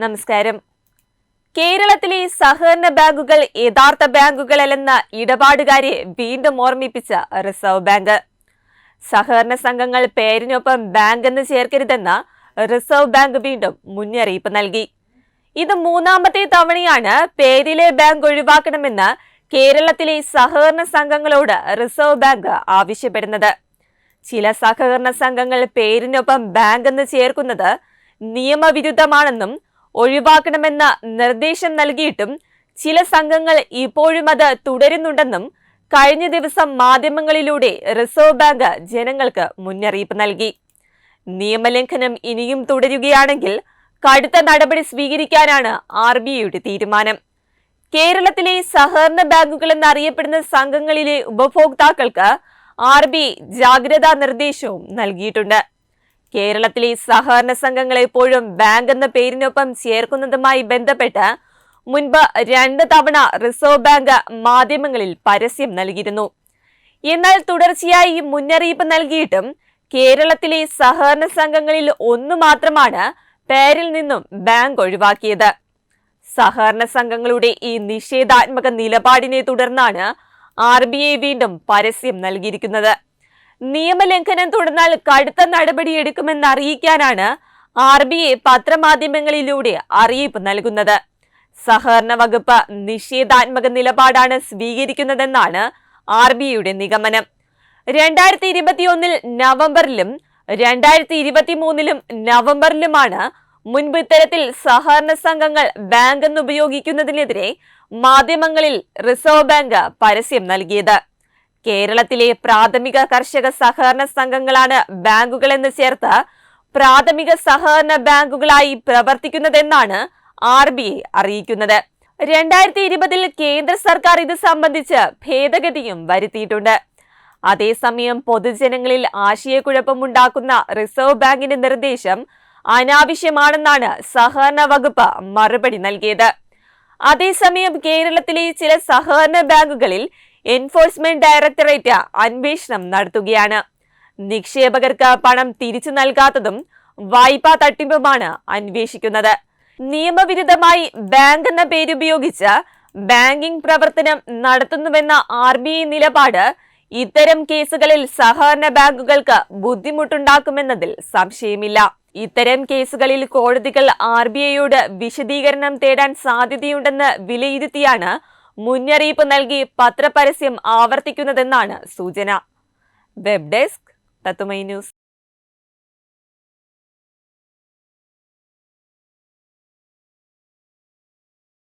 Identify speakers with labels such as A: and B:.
A: നമസ്കാരം. കേരളത്തിലെ സഹകരണ ബാങ്കുകൾ യഥാർത്ഥ ബാങ്കുകളല്ലെന്ന ഇടപാടുകാരെ വീണ്ടും ഓർമ്മിപ്പിച്ച റിസർവ് ബാങ്ക്. സഹകരണ സംഘങ്ങൾ പേരിനൊപ്പം ബാങ്ക് എന്ന് ചേർക്കരുതെന്ന് റിസർവ് ബാങ്ക് വീണ്ടും മുന്നറിയിപ്പ് നൽകി. ഇത് മൂന്നാമത്തെ തവണയാണ് പേരിലെ ബാങ്ക് ഒഴിവാക്കണമെന്ന് കേരളത്തിലെ സഹകരണ സംഘങ്ങളോട് റിസർവ് ബാങ്ക് ആവശ്യപ്പെടുന്നത്. ചില സഹകരണ സംഘങ്ങൾ പേരിനൊപ്പം ബാങ്ക് എന്ന് ചേർക്കുന്നത് നിയമവിരുദ്ധമാണെന്നും ഒഴിവാക്കണമെന്ന നിർദ്ദേശം നൽകിയിട്ടും ചില സംഘങ്ങൾ ഇപ്പോഴും അത് തുടരുന്നുണ്ടെന്നും കഴിഞ്ഞ ദിവസം മാധ്യമങ്ങളിലൂടെ റിസർവ് ബാങ്ക് ജനങ്ങൾക്ക് മുന്നറിയിപ്പ് നൽകി. നിയമലംഘനം ഇനിയും തുടരുകയാണെങ്കിൽ കടുത്ത നടപടി സ്വീകരിക്കാനാണ് ആർ ബി ഐയുടെ തീരുമാനം. കേരളത്തിലെ സഹകരണ ബാങ്കുകൾ എന്നറിയപ്പെടുന്ന സംഘങ്ങളിലെ ഉപഭോക്താക്കൾക്ക് ആർ ബി ജാഗ്രതാ നിർദ്ദേശവും നൽകിയിട്ടുണ്ട്. കേരളത്തിലെ സഹകരണ സംഘങ്ങൾ എപ്പോഴും ബാങ്ക് എന്ന പേരിനൊപ്പം ചേർക്കുന്നതുമായി ബന്ധപ്പെട്ട് മുൻപ് രണ്ട് തവണ റിസർവ് ബാങ്ക് മാധ്യമങ്ങളിൽ പരസ്യം നൽകിയിരുന്നു. എന്നാൽ തുടർച്ചയായി മുന്നറിയിപ്പ് നൽകിയിട്ടും കേരളത്തിലെ സഹകരണ സംഘങ്ങളിൽ ഒന്നു മാത്രമാണ് പേരിൽ നിന്നും ബാങ്ക് ഒഴിവാക്കിയത്. സഹകരണ സംഘങ്ങളുടെ ഈ നിഷേധാത്മക നിലപാടിനെ തുടർന്നാണ് ആർ വീണ്ടും പരസ്യം നൽകിയിരിക്കുന്നത്. നിയമലംഘനം തുടർന്നാൽ കടുത്ത നടപടി എടുക്കുമെന്ന് അറിയിക്കാനാണ് ആർ ബി ഐ പത്രമാധ്യമങ്ങളിലൂടെ അറിയിപ്പ് നൽകുന്നത്. സഹകരണ വകുപ്പ് നിഷേധാത്മക നിലപാടാണ് സ്വീകരിക്കുന്നതെന്നാണ് ആർ ബി ഐയുടെ നിഗമനം. രണ്ടായിരത്തി ഇരുപത്തിയൊന്നിൽ നവംബറിലും രണ്ടായിരത്തി ഇരുപത്തി മൂന്നിലും നവംബറിലുമാണ് മുൻപ് ഇത്തരത്തിൽ സഹകരണ സംഘങ്ങൾ ബാങ്ക് എന്ന് ഉപയോഗിക്കുന്നതിനെതിരെ മാധ്യമങ്ങളിൽ റിസർവ് ബാങ്ക് പരസ്യം നൽകിയത്. കേരളത്തിലെ പ്രാഥമിക കർഷക സഹകരണ സംഘങ്ങളാണ് ബാങ്കുകളെന്ന് ചേർത്ത് പ്രാഥമിക സഹകരണ ബാങ്കുകളായി പ്രവർത്തിക്കുന്നതെന്നാണ് ആർ ബി ഐ അറിയിക്കുന്നത്. രണ്ടായിരത്തി ഇരുപതിൽ കേന്ദ്ര സർക്കാർ ഇത് സംബന്ധിച്ച് ഭേദഗതിയും വരുത്തിയിട്ടുണ്ട്. അതേസമയം പൊതുജനങ്ങളിൽ ആശയക്കുഴപ്പമുണ്ടാക്കുന്ന റിസർവ് ബാങ്കിന്റെ നിർദ്ദേശം അനാവശ്യമാണെന്നാണ് സഹകരണ വകുപ്പ് മറുപടി നൽകിയത്. അതേസമയം കേരളത്തിലെ ചില സഹകരണ ബാങ്കുകളിൽ എൻഫോഴ്സ്മെന്റ് ഡയറക്ടറേറ്റ് അന്വേഷണം നടത്തുകയാണ്. നിക്ഷേപകർക്ക് പണം തിരിച്ചു നൽകാത്തതും വായ്പാ തട്ടിപ്പുമാണ് അന്വേഷിക്കുന്നത്. നിയമവിരുദ്ധമായി ബാങ്ക് എന്ന പേരുപയോഗിച്ച് ബാങ്കിംഗ് പ്രവർത്തനം നടത്തുന്നുവെന്ന ആർ ബി ഐ നിലപാട് ഇത്തരം കേസുകളിൽ സഹകരണ ബാങ്കുകൾക്ക് ബുദ്ധിമുട്ടുണ്ടാക്കുമെന്നതിൽ സംശയമില്ല. ഇത്തരം കേസുകളിൽ കോടതികൾ ആർ ബി ഐയോട് വിശദീകരണം തേടാൻ സാധ്യതയുണ്ടെന്ന് വിലയിരുത്തിയാണ് മുന്നറിയിപ്പ് നൽകി പത്രപരസ്യം ആവർത്തിക്കുന്നതെന്നാണ് സൂചന. വെബ് ഡെസ്ക് തത്തുമൈ ന്യൂസ്.